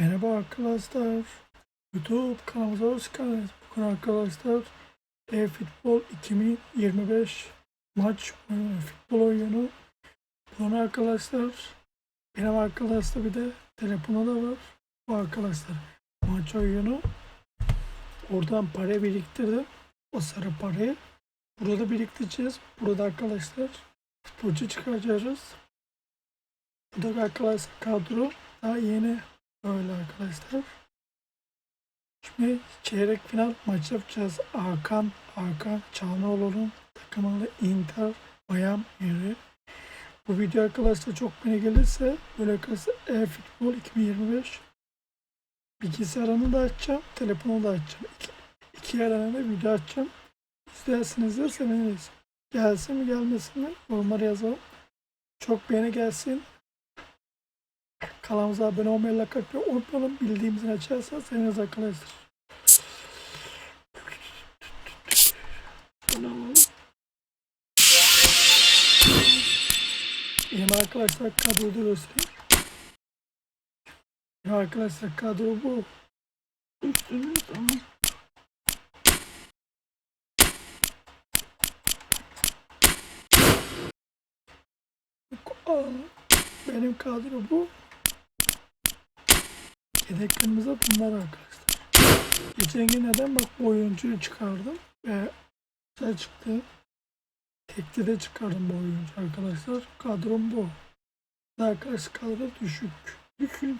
Merhaba arkadaşlar. YouTube kanalımıza hoş geldiniz. Bugün arkadaşlar e-futbol 2025 maç oyunu, futbol oyunu. Bunu arkadaşlar benim arkadaşlar bir de telefonu da var. Bu arkadaşlar maç oyunu. Oradan para biriktirdim. O sarı parayı. Burada biriktireceğiz. Burada arkadaşlar futbolcu çıkaracağız. Bu da arkadaşlar kadro daha yeni Öyle arkadaşlar. Şimdi çeyrek final maç yapacağız. Hakan, Hakan Çağlaoğlu'nun takımıyla Inter Miami. Bu video arkadaşlar çok beni gelirse böyle arkadaşlar e-futbol 2025 bilgisayarını da açacağım, telefonu da açacağım. İki, iki yerden de video açacağım. İsterseniz de seviniriz. Gelsin mi gelmesin mi yorumlara yazalım. Çok beğeni gelsin. Kanalımıza abone olmayı, like atmayı unutmayalım. Bildiğimizin açarsanız seviniriz arkadaşlar. Bunu alalım. Benim arkadaşlar kadroyu da göstereyim. Benim arkadaşlar kadro bu. Üstünüz ama. Aa, Benim kadro bu. Yedeklerimize bunlar arkadaşlar. Geçen gün neden bak bu oyuncuyu çıkardım ve güzel çıktı. Tekte de çıkardım bu oyuncu arkadaşlar. Kadrom bu. Arkadaşlar kadro düşük. Düşük.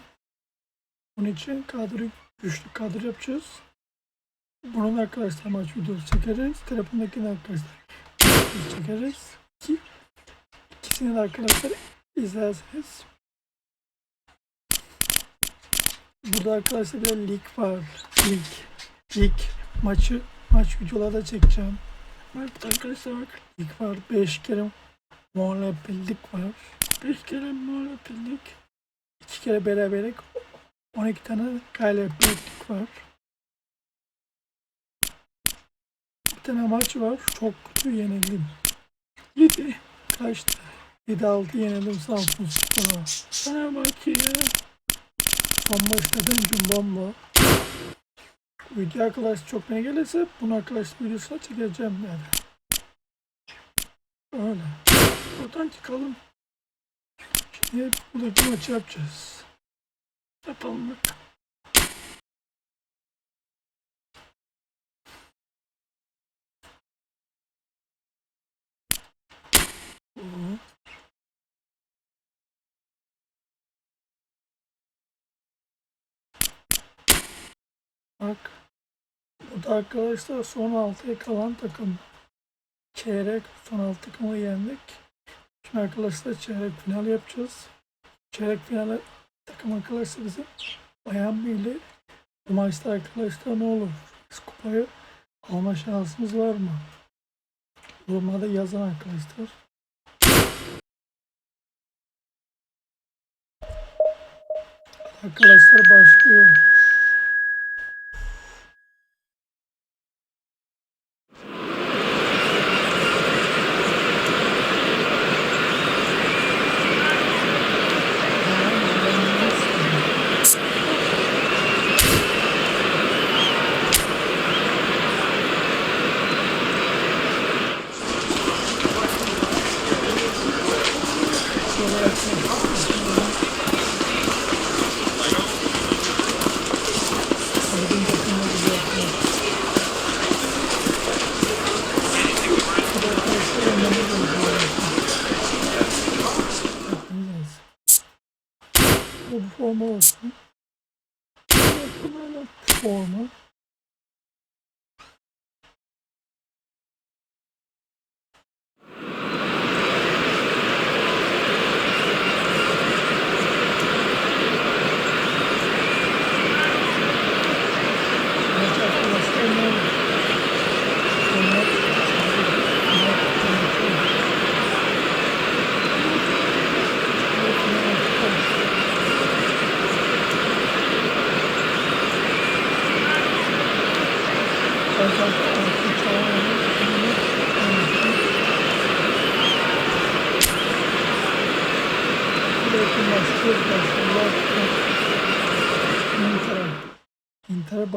Bunun için kadro güçlü kadro yapacağız. Bunun arkadaşlar maç videosu çekeriz. Telefondakini arkadaşlar çekeriz. Ki ikisini de arkadaşlar izlerseniz Burada arkadaşlar bir de lig var. Lig. Lig maçı maç videoları da çekeceğim. Evet arkadaşlar bak lig var. 5 kere muhalefetlik var. 5 kere muhalefetlik. 2 kere beraberlik. 12 tane galibiyetlik var. Bir tane maç var. Çok kötü yenildim. 7 kaçtı? 7-6 yenildim Samsun Spor'a. Sana bak ya. Bomba. Video arkadaş çok ne gelirse bunu arkadaş videosuna çekeceğim yani. Öyle. Buradan çıkalım. Şimdi buradaki maçı yapacağız. Yapalım bak. Bak. Bu da arkadaşlar son 6'ya kalan takım. Çeyrek son 6 takımı yendik. Şimdi arkadaşlar çeyrek final yapacağız. Çeyrek finale takım arkadaşlar bizim Bayan Birliği. Bu maçta arkadaşlar ne olur? Biz kupayı alma şansımız var mı? Yorumlarda yazın arkadaşlar. Arkadaşlar başlıyor.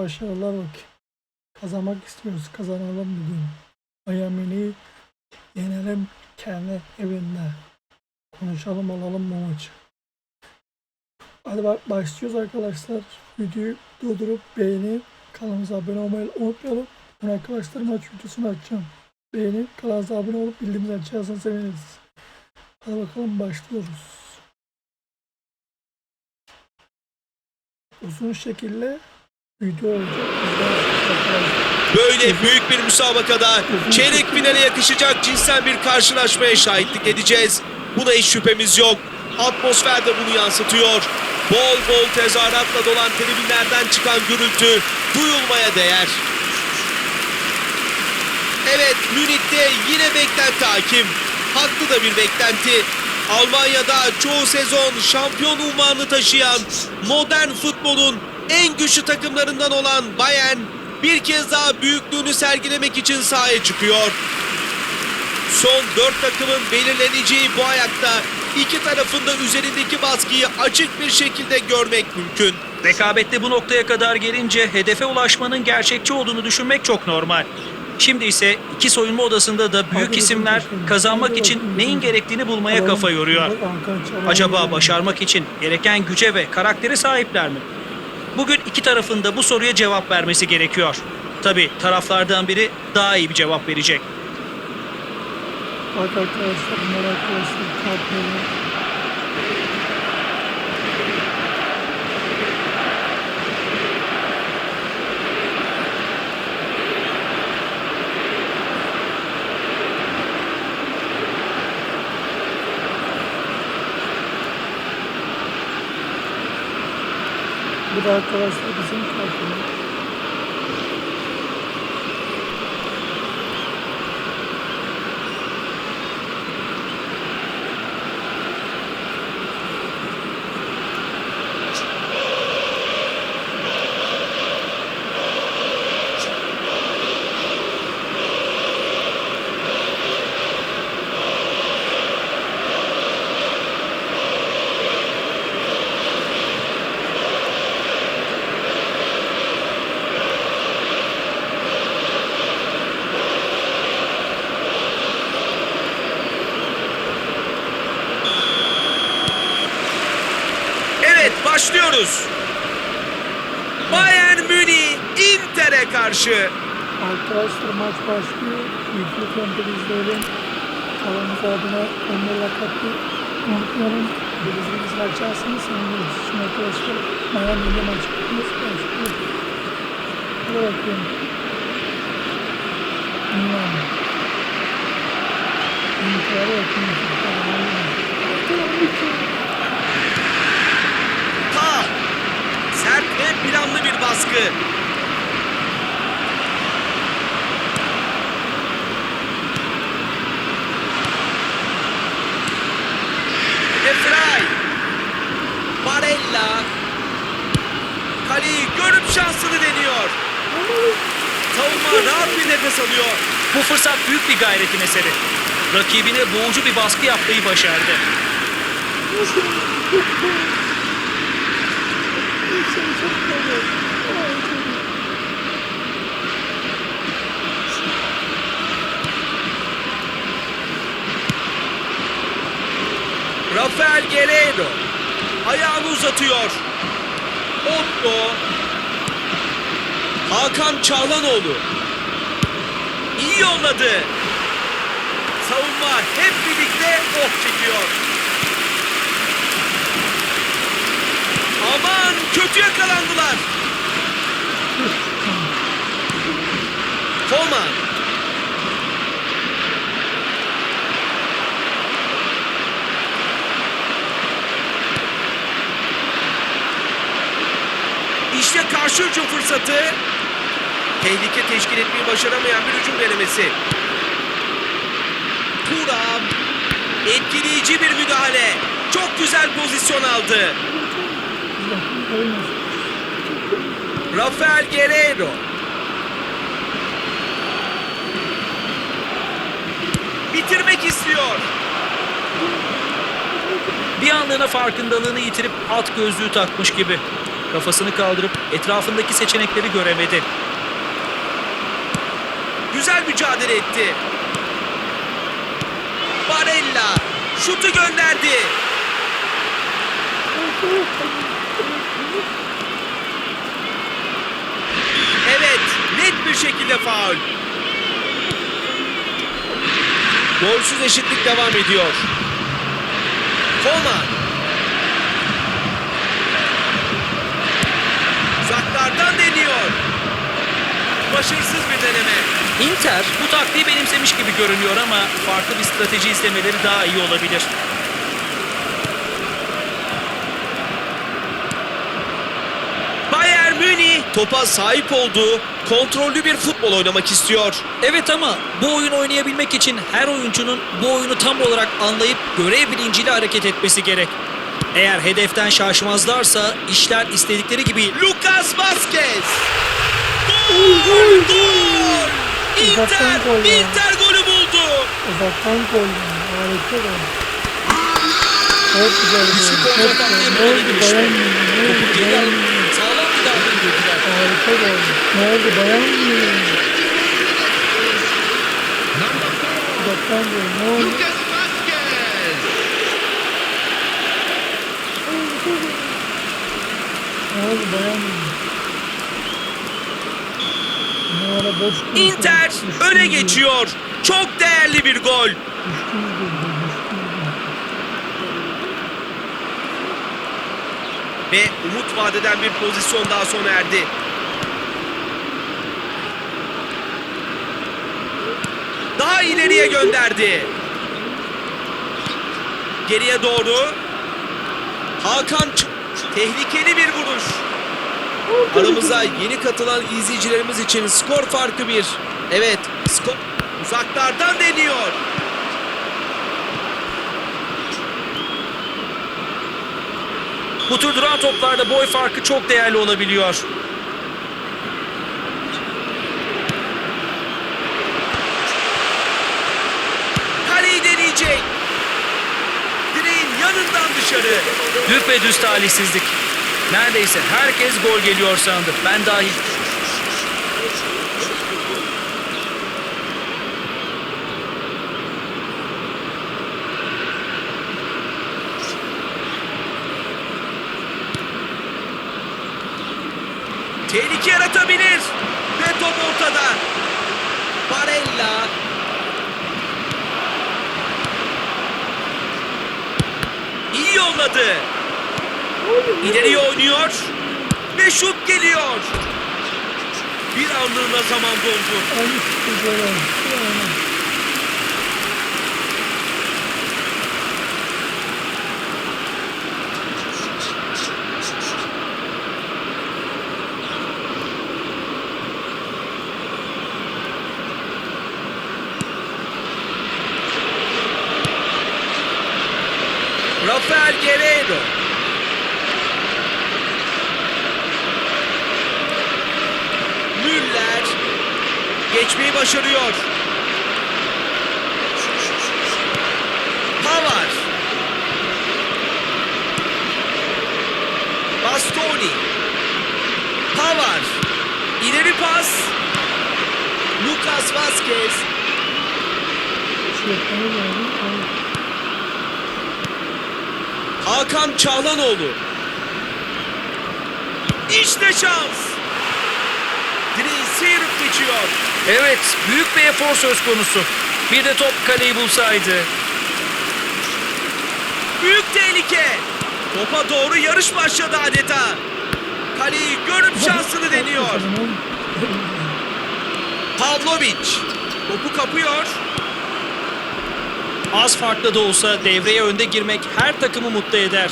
Başarılar. Kazanmak istiyoruz. Kazanalım bugün. Miami'yi yenelim kendi evinde. Konuşalım alalım bu maçı. Hadi bak başlıyoruz arkadaşlar. Videoyu durdurup beğenip kanalımıza abone olmayı unutmayalım. Ben arkadaşlar maç videosunu açacağım. Beğenip kanalımıza abone olup bildiğimizi açarsanız seviniriz. Hadi bakalım başlıyoruz. Uzun şekilde Böyle büyük bir müsabakada çeyrek finale yakışacak cinsel bir karşılaşmaya şahitlik edeceğiz. Buna hiç şüphemiz yok. Atmosfer de bunu yansıtıyor. Bol bol tezahüratla dolan tribünlerden çıkan gürültü duyulmaya değer. Evet Münih'te yine beklenti hakim. Haklı da bir beklenti. Almanya'da çoğu sezon şampiyon unvanını taşıyan modern futbolun en güçlü takımlarından olan Bayern bir kez daha büyüklüğünü sergilemek için sahaya çıkıyor. Son dört takımın belirleneceği bu ayakta iki tarafında üzerindeki baskıyı açık bir şekilde görmek mümkün. Rekabette bu noktaya kadar gelince hedefe ulaşmanın gerçekçi olduğunu düşünmek çok normal. Şimdi ise iki soyunma odasında da büyük isimler kazanmak için neyin gerektiğini bulmaya kafa yoruyor. Acaba başarmak için gereken güce ve karaktere sahipler mi? İki tarafın da bu soruya cevap vermesi gerekiyor. Tabi taraflardan biri daha iyi bir cevap verecek. Bak arkadaşlar bunlar arkadaşlar kartları. Da arkadaşlar bizim kartımız. Evet başlıyoruz. Bayern Münih Inter'e karşı. Arkadaşlar maç başlıyor. Video kontrol izleyelim. Kanalımıza abone olmayı katlı unutmayalım. Bildirimimizi açarsanız seviniriz. Şimdi arkadaşlar Miami ile maç yapıyoruz. Başlıyor. Bakalım. Miami. İntihara yakın. Ta sert ve baskı. Efray. Barella. Kaleyi görüp şansını deniyor. Savunma rahat bir nefes alıyor. Bu fırsat büyük bir gayretin eseri. Rakibine boğucu bir baskı yapmayı başardı. Rafael Guerreiro ayağını uzatıyor. Otto Hakan Çağlanoğlu iyi yolladı. Savunma hep birlikte oh çekiyor. Aman kötü yakalandılar. Koman İşte karşı hücum fırsatı. Tehlike teşkil etmeyi başaramayan bir hücum denemesi. Turam. Etkileyici bir müdahale. Çok güzel pozisyon aldı. Rafael Guerreiro. Bitirmek istiyor. Bir anlığına farkındalığını yitirip alt gözlüğü takmış gibi. Kafasını kaldırıp etrafındaki seçenekleri göremedi. Güzel mücadele etti. Barella şutu gönderdi. Evet, net bir şekilde faul. Golsüz eşitlik devam ediyor. Coman. Uzaklardan deniyor. Başarısız bir deneme. Inter bu taktiği benimsemiş gibi görünüyor ama farklı bir strateji izlemeleri daha iyi olabilir. Bayern Münih topa sahip olduğu kontrollü bir futbol oynamak istiyor. Evet ama bu oyun oynayabilmek için her oyuncunun bu oyunu tam olarak anlayıp görev bilinciyle hareket etmesi gerek. Eğer hedeften şaşmazlarsa işler istedikleri gibi Lucas Vazquez. Gol! Gol! Inter, gol. Inter golü buldu. Uzaktan gol. Harika gol. Çok güzel gol. Çok güzel. Ne oldu bayan? Ne oldu bayan sağlam bir darbe indirdiler. Harika gol. Ne oldu bayan? Uzaktan gol. Ne oldu? Ne oldu bayan mı? Ne ara boş konuşuyor. Inter öne geçiyor. Çok değerli bir gol. Ve umut vadeden bir pozisyon daha sona erdi. Daha ileriye gönderdi. Geriye doğru. Hakan tehlikeli bir vuruş. Aramıza yeni katılan izleyicilerimiz için skor farkı bir. Evet, skor uzaklardan deniyor. Bu tür duran toplarda boy farkı çok değerli olabiliyor. Kaleyi deneyecek. Direğin yanından dışarı. Düpedüz talihsizlik. Neredeyse herkes gol geliyor sandı. Ben dahil. Tehlike yaratabilir. Ve top ortada. Barella. İyi yolladı. İleriye oynuyor. Ve şut geliyor. Bir anlığına zaman dondu. Ay, güzel oldu. Aynen. Rafael Guerreiro. Müller geçmeyi başarıyor. Pavar. Bastoni. Pavar. İleri pas. Lucas Vazquez. Hakan Çağlanoğlu. İşte şans. Direği sıyırıp geçiyor. Evet, büyük bir efor söz konusu. Bir de top kaleyi bulsaydı. Büyük tehlike. Topa doğru yarış başladı adeta. Kaleyi görüp şansını deniyor. Pavlovic. Topu kapıyor. Az farklı da olsa devreye önde girmek her takımı mutlu eder.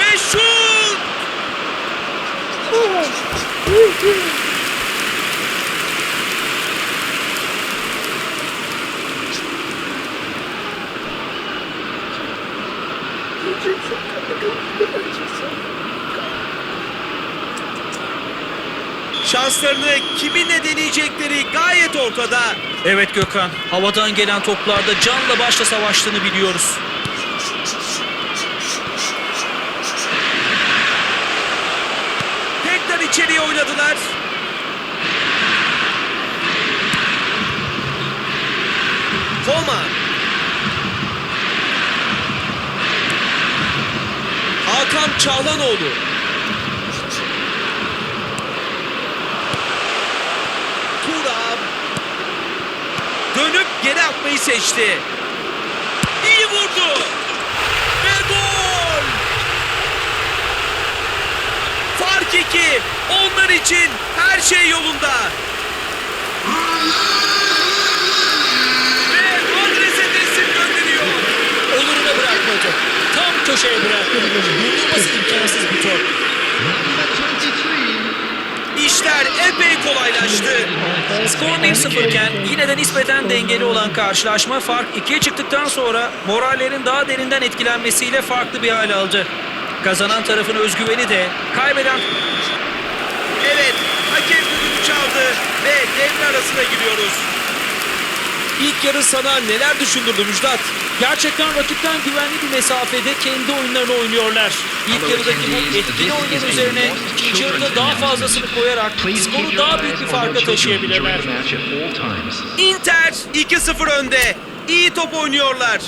Ve şut. Şanslarını kiminle deneyecekleri gayet ortada. Evet Gökhan, havadan gelen toplarda canla başla savaştığını biliyoruz. Tekrar içeriye oynadılar. Koma. Hakan Çağlanoğlu. Geri atmayı seçti. İyi vurdu. Ve gol. Fark iki. Onlar için her şey yolunda. Skor 1-0 iken yine de nispeten dengeli olan karşılaşma fark 2'ye çıktıktan sonra morallerin daha derinden etkilenmesiyle farklı bir hal aldı. Kazanan tarafın özgüveni de kaybeden Evet, hakem düdüğünü çaldı ve devre arasına giriyoruz. İlk yarı sana neler düşündürdü Müjdat? Gerçekten rakipten güvenli bir mesafede kendi oyunlarını oynuyorlar. İlk yarıdaki bu etkili oyunun üzerine ikinci yarıda daha fazlasını koyarak skoru daha büyük bir farka taşıyabilirler. Inter 2-0 önde. İyi top oynuyorlar.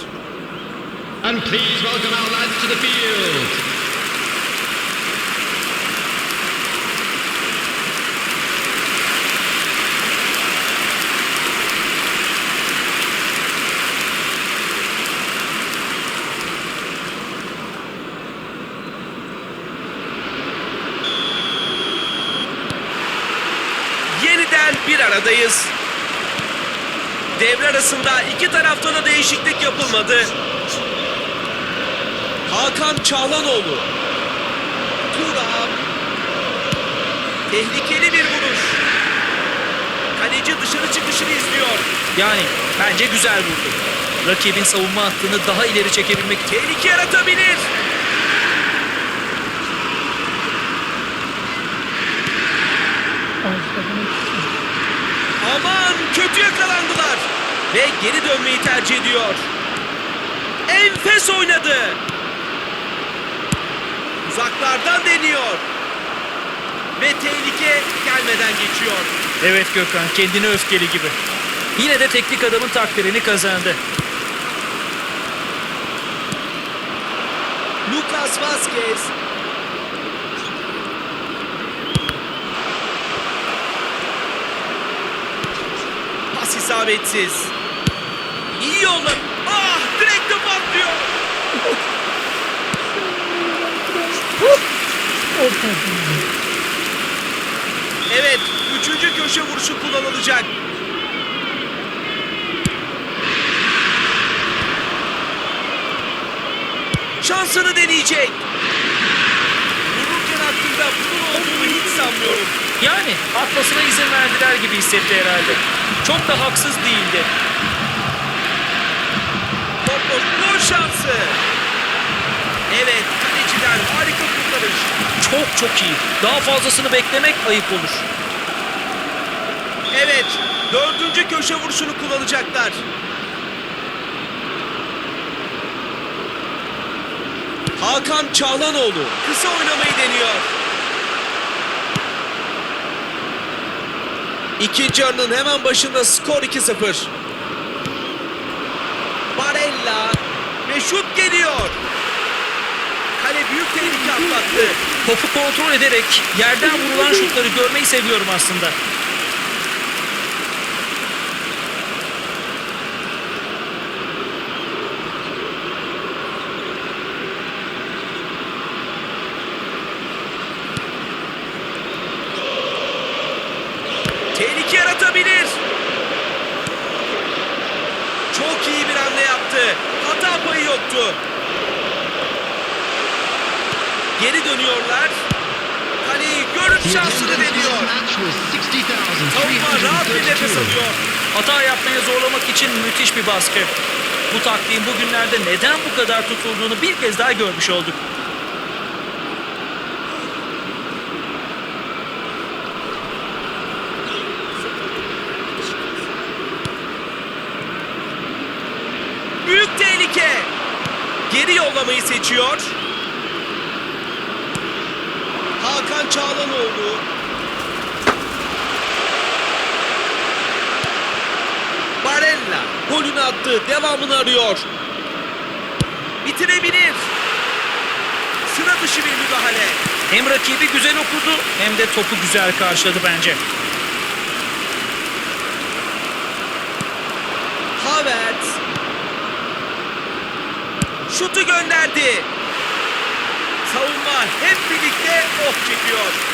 And please welcome our lads to the field. Yeniden bir aradayız. Devre arasında iki tarafta da değişiklik yapılmadı. Hakan Çağlanoğlu. Turam. Tehlikeli bir vuruş. Kaleci dışarı çıkışını izliyor. Yani bence güzel vurdu. Rakibin savunma hattını daha ileri çekebilmek Tehlike yaratabilir. Aman kötü yakalandılar. Ve geri dönmeyi tercih ediyor. Enfes oynadı. Uzaklardan deniyor. Ve tehlike gelmeden geçiyor. Evet Gökhan kendine öfkeli gibi. Yine de teknik adamın takdirini kazandı. Lucas Vazquez. Pas isabetsiz. İyi yolla. Ah direkte patlıyor. Offside. Evet, üçüncü köşe vuruşu kullanılacak. Şansını deneyecek. Vururken aklında bunun olduğunu hiç sanmıyorum. Yani atmasına izin verdiler gibi hissetti herhalde. Çok da haksız değildi. Topla gol şansı. Evet, kaleciden harika kurtarış. Çok çok iyi. Daha fazlasını beklemek ayıp olur. Evet, dördüncü köşe vuruşunu kullanacaklar. Hakan Çağlanoğlu kısa oynamayı deniyor. İkinci yarının hemen başında skor 2-0. Barella ve şut geliyor. Kale büyük tehlike atlattı. Topu kontrol ederek yerden vurulan şutları görmeyi seviyorum aslında. Tehlike yaratabilir. Çok iyi bir hamle yaptı. Hata payı yoktu. Geri dönüyorlar. Görüp The şansını deniyor. Savunma rahat bir nefes 60,332. alıyor. Hata yapmaya zorlamak için müthiş bir baskı. Bu taktiğin bugünlerde neden bu kadar tutulduğunu bir kez daha görmüş olduk. Büyük tehlike. Geri yollamayı seçiyor. Hakan Hakan Çağlanoğlu. Barella golünü attı. Devamını arıyor. Bitirebilir. Sıra dışı bir müdahale. Hem rakibi güzel okudu hem de topu güzel karşıladı bence. Havertz. Şutu gönderdi. Savunma hep birlikte oh çekiyor.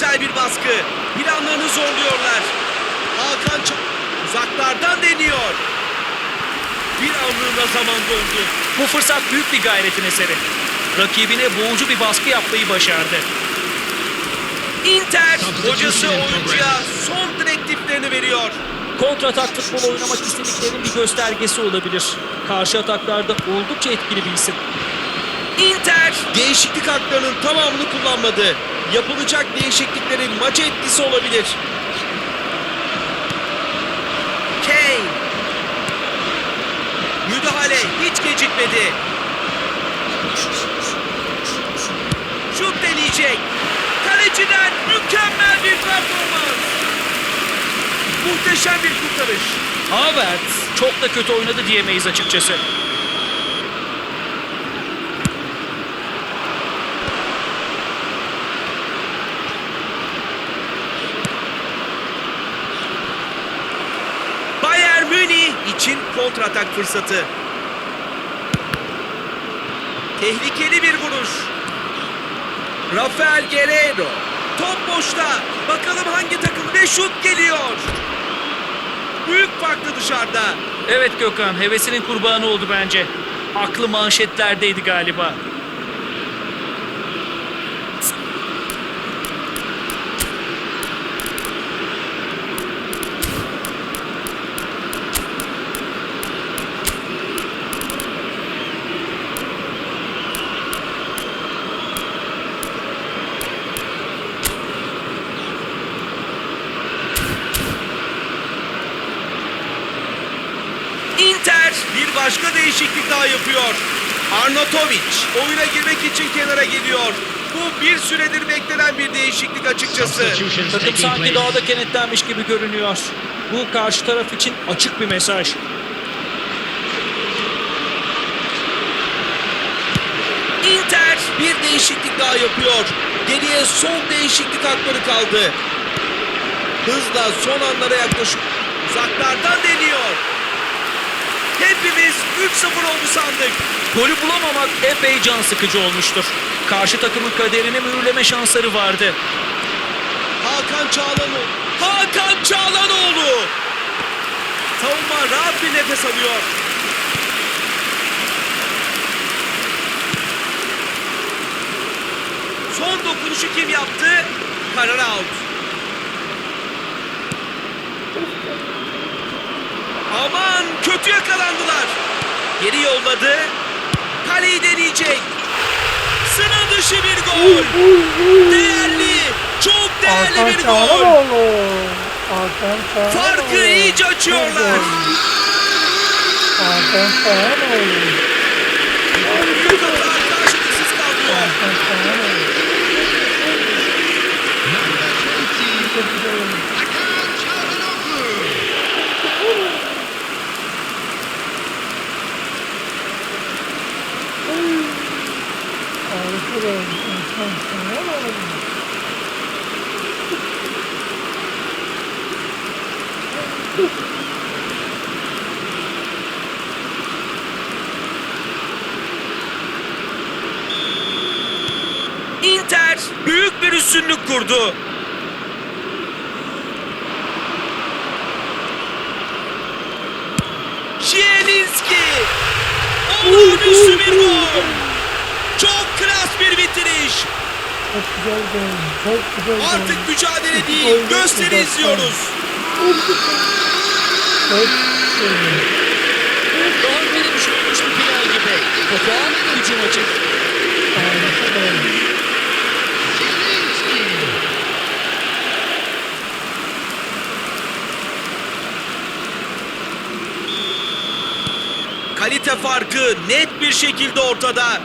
Güzel bir baskı. Planlarını zorluyorlar. Hakan Ç- uzaklardan deniyor. Bir anlığına zaman dondu. Bu fırsat büyük bir gayretin eseri. Rakibine boğucu bir baskı yapmayı başardı. Inter hocası oyuncuya son direktiflerini veriyor. Kontratak futbol oynamak istediklerinin bir göstergesi olabilir. Karşı ataklarda oldukça etkili bir isim. Inter değişiklik haklarının tamamını kullanmadı. Yapılacak değişikliklerin maça etkisi olabilir. Kane. Müdahale hiç gecikmedi. Şut deneyecek. Kaleciden mükemmel bir performans. Muhteşem bir kurtarış. Havertz çok da kötü oynadı diyemeyiz açıkçası. Bayern Münih için kontratak fırsatı. Tehlikeli bir vuruş. Rafael Guerreiro. Top boşta. Bakalım hangi takım ve şut geliyor. Büyük farklı dışarıda. Evet Gökhan hevesinin kurbanı oldu bence. Aklı manşetlerdeydi galiba. Inter bir başka değişiklik daha yapıyor. Arnautovic oyuna girmek için kenara geliyor. Bu bir süredir beklenen bir değişiklik açıkçası. Takım sanki place. daha da kenetlenmiş gibi görünüyor. Bu karşı taraf için açık bir mesaj. Inter bir değişiklik daha yapıyor. Geriye son değişiklik hakları kaldı. Hızla son anlara yaklaşıyor. Uzaklardan deniyor. Hepimiz 3-0 oldu sandık. Golü bulamamak epey can sıkıcı olmuştur. Karşı takımın kaderini mühürleme şansları vardı. Hakan Çağlanoğlu. Hakan Çağlanoğlu. Savunma rahat bir nefes alıyor. Son dokunuşu kim yaptı? Karar out. Aman kötü yakalandılar. Geri yolladı. Kaleyi deneyecek. Sıra dışı bir gol. Değerli, çok değerli bir gol. Farkı iyice açıyorlar. Büyük hatalar karşılıksız kalmıyor. Hakan Çağlanoğlu. Number 20, Hakan Çalhanoğlu. Harika bir Hakan Çağlanoğlu. Inter büyük bir üstünlük kurdu. Zielinski. Olağanüstü bir gol. Klas bir bitiriş. Çok güzel gol. Çok güzel gol. Artık mücadele değil, gösteri izliyoruz. Çok güzel. Topa hücum açık. Harika. Kalite farkı net bir şekilde ortada.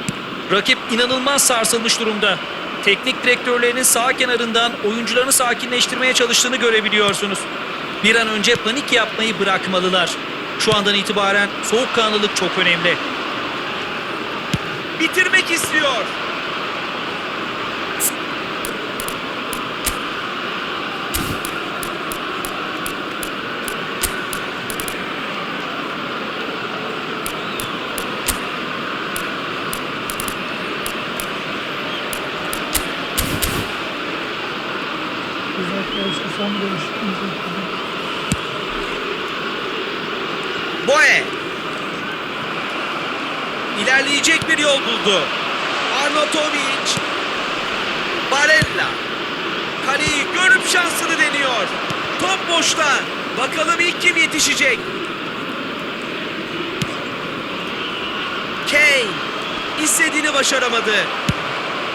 Rakip inanılmaz sarsılmış durumda. Teknik direktörlerinin sağ kenarından oyuncularını sakinleştirmeye çalıştığını görebiliyorsunuz. Bir an önce panik yapmayı bırakmalılar. Şu andan itibaren soğukkanlılık çok önemli. Bitirmek istiyor. Arkadaşlar son değişikliğimizi yapalım. Boe. İlerleyecek bir yol buldu. Arnautovic. Barella. Kaleyi görüp şansını deniyor. Top boşta. Bakalım ilk kim yetişecek? Kane. İstediğini başaramadı.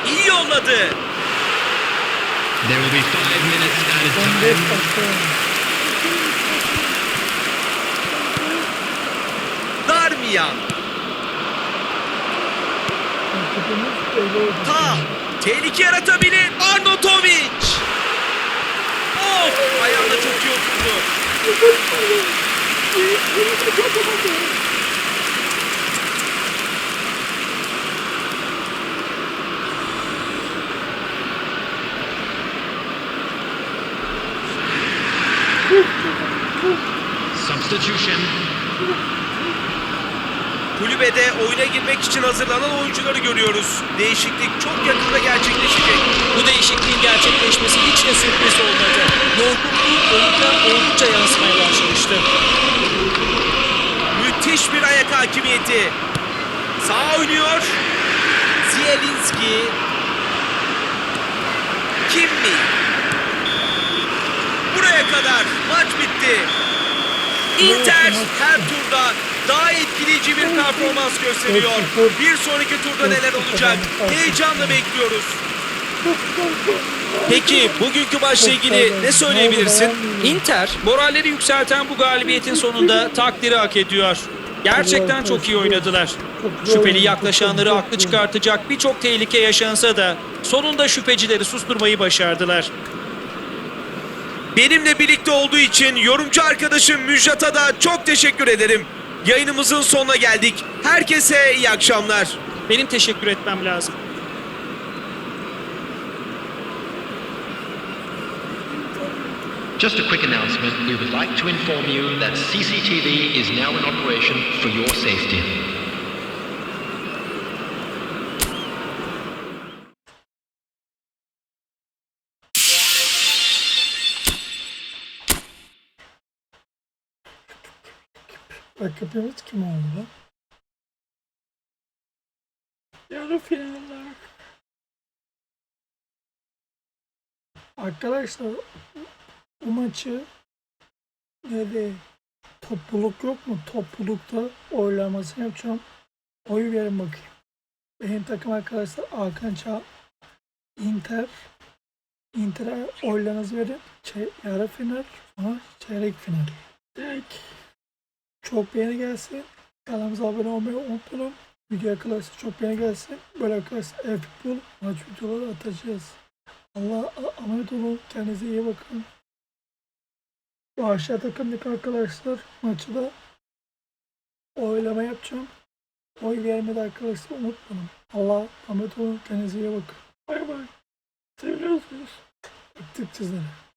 İyi yolladı. There will be five minutes added 15 time. Darmian. Ta. Tehlike yaratabilir. Arnautovic. Of. Ayağına çok iyi oturdu. Kulübede oyuna girmek için hazırlanan oyuncuları görüyoruz. Değişiklik çok yakında gerçekleşecek. Bu değişikliğin gerçekleşmesi hiç de sürpriz olmadı. Yorgunluğu oyuna oldukça yansımaya başlamıştı. Müthiş bir ayak hakimiyeti. Sağ oynuyor. Zielinski. Kimmi. Buraya kadar maç bitti. Inter her turda daha etkileyici bir performans gösteriyor. Bir sonraki turda neler olacak? Heyecanla bekliyoruz. Peki bugünkü maçla ilgili ne söyleyebilirsin? Inter moralleri yükselten bu galibiyetin sonunda takdiri hak ediyor. Gerçekten çok iyi oynadılar. Şüpheli yaklaşanları aklı çıkartacak birçok tehlike yaşansa da sonunda şüphecileri susturmayı başardılar. Benimle birlikte olduğu için yorumcu arkadaşım Müjdat'a da çok teşekkür ederim. Yayınımızın sonuna geldik. Herkese iyi akşamlar. Benim teşekkür etmem lazım. Just a quick announcement. We would like to inform you that CCTV is now in operation for your safety. Rakibimiz kim oldu? Yarı finaller. Arkadaşlar bu maçı nerede topluluk yok mu? Toplulukta oylamasını yapacağım. Oy verin bakayım. Benim takım arkadaşlar Hakan Çağ, Inter, Inter'e oylarınızı verin. Çey- yarı final, sonra çeyrek final. Direkt çok beğeni gelsin. Kanalımıza abone olmayı unutmayın. Video arkadaşlar çok beğeni gelsin. Böyle arkadaşlar e-futbol maç videoları atacağız. Allah'a emanet olun. Kendinize iyi bakın. Bu aşağı takımdaki arkadaşlar maçı da oylama yapacağım. Oy vermeyi de arkadaşlar unutmayın. Allah'a emanet olun. Kendinize iyi bakın. Bay bay. Seviyorsunuz. Öptük sizleri.